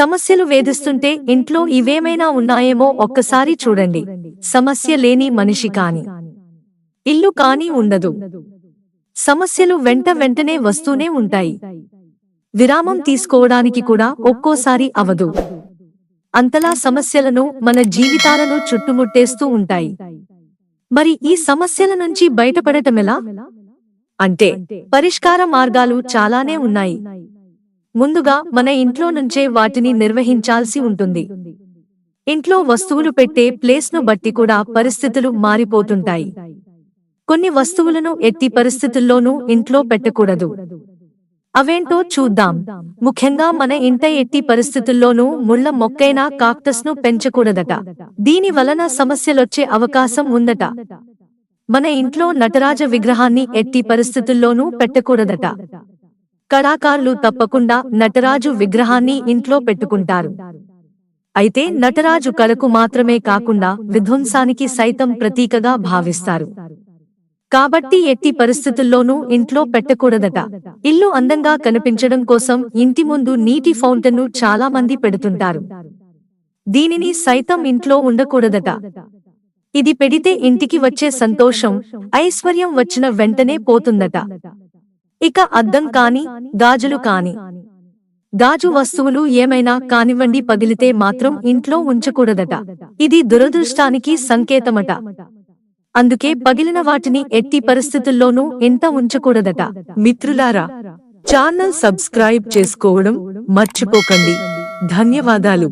సమస్యలు వేధిస్తుంటే ఇంట్లో ఇవేమైనా ఉన్నాయేమో ఒక్కసారి చూడండి. సమస్య లేని మనిషి కాని. ఇల్లు కాని ఉండదు. సమస్యలు వెంట వెంటనే వస్తూనే ఉంటాయి. విరామం తీసుకోవడానికి కూడా ఒక్కోసారి అవదు. అంతలా సమస్యలను మన జీవితాలను చుట్టుముట్టేస్తూ ఉంటాయి. మరి ఈ సమస్యల నుంచి బయటపడటమెలా అంటే పరిష్కార మార్గాలు చాలానే ఉన్నాయి. ముందుగా మన ఇంట్లో నుంచే వాటిని నిర్వహించాల్సి ఉంటుంది. ఇంట్లో వస్తువులు పెట్టే ప్లేస్ను బట్టి కూడా పరిస్థితులు మారిపోతుంటాయి. కొన్ని వస్తువులను ఎట్టి పరిస్థితుల్లోనూ ఇంట్లో పెట్టకూడదు. అవేంటో చూద్దాం. ముఖ్యంగా మన ఇంట ఎట్టి పరిస్థితుల్లోనూ ముళ్ళ మొక్కైనా కాక్టస్ను పెంచకూడదట. దీని వలన సమస్యలొచ్చే అవకాశం ఉందట. మన ఇంట్లో నటరాజ విగ్రహాన్ని ఎట్టి పరిస్థితుల్లోనూ పెట్టకూడదట. కళాకారులు తప్పకుండా నటరాజు విగ్రహాన్ని ఇంట్లో పెట్టుకుంటారు. అయితే నటరాజు కళకు మాత్రమే కాకుండా విధ్వంసానికి సైతం ప్రతీకగా భావిస్తారు. కాబట్టి ఎట్టి పరిస్థితుల్లోనూ ఇంట్లో పెట్టకూడదట. ఇల్లు అందంగా కనిపించడం కోసం ఇంటి ముందు నీటి ఫౌంటన్ను చాలా మంది పెడుతుంటారు. దీనిని సైతం ఇంట్లో ఉండకూడదట. ఇది పెడితే ఇంటికి వచ్చే సంతోషం ఐశ్వర్యం వచ్చిన వెంటనే పోతుందట. ఇక అద్దం కాని గాజులు కాని. గాజు వస్తువులు ఏమైనా కానివ్వండి పగిలితే మాత్రం ఇంట్లో ఉంచకూడదట. ఇది దురదృష్టానికి సంకేతమట. అందుకే పగిలిన వాటిని ఎట్టి పరిస్థితుల్లోనూ ఎంత ఉంచకూడదట. మిత్రులారా ఛానల్ సబ్స్క్రైబ్ చేసుకోవడం మర్చిపోకండి. ధన్యవాదాలు.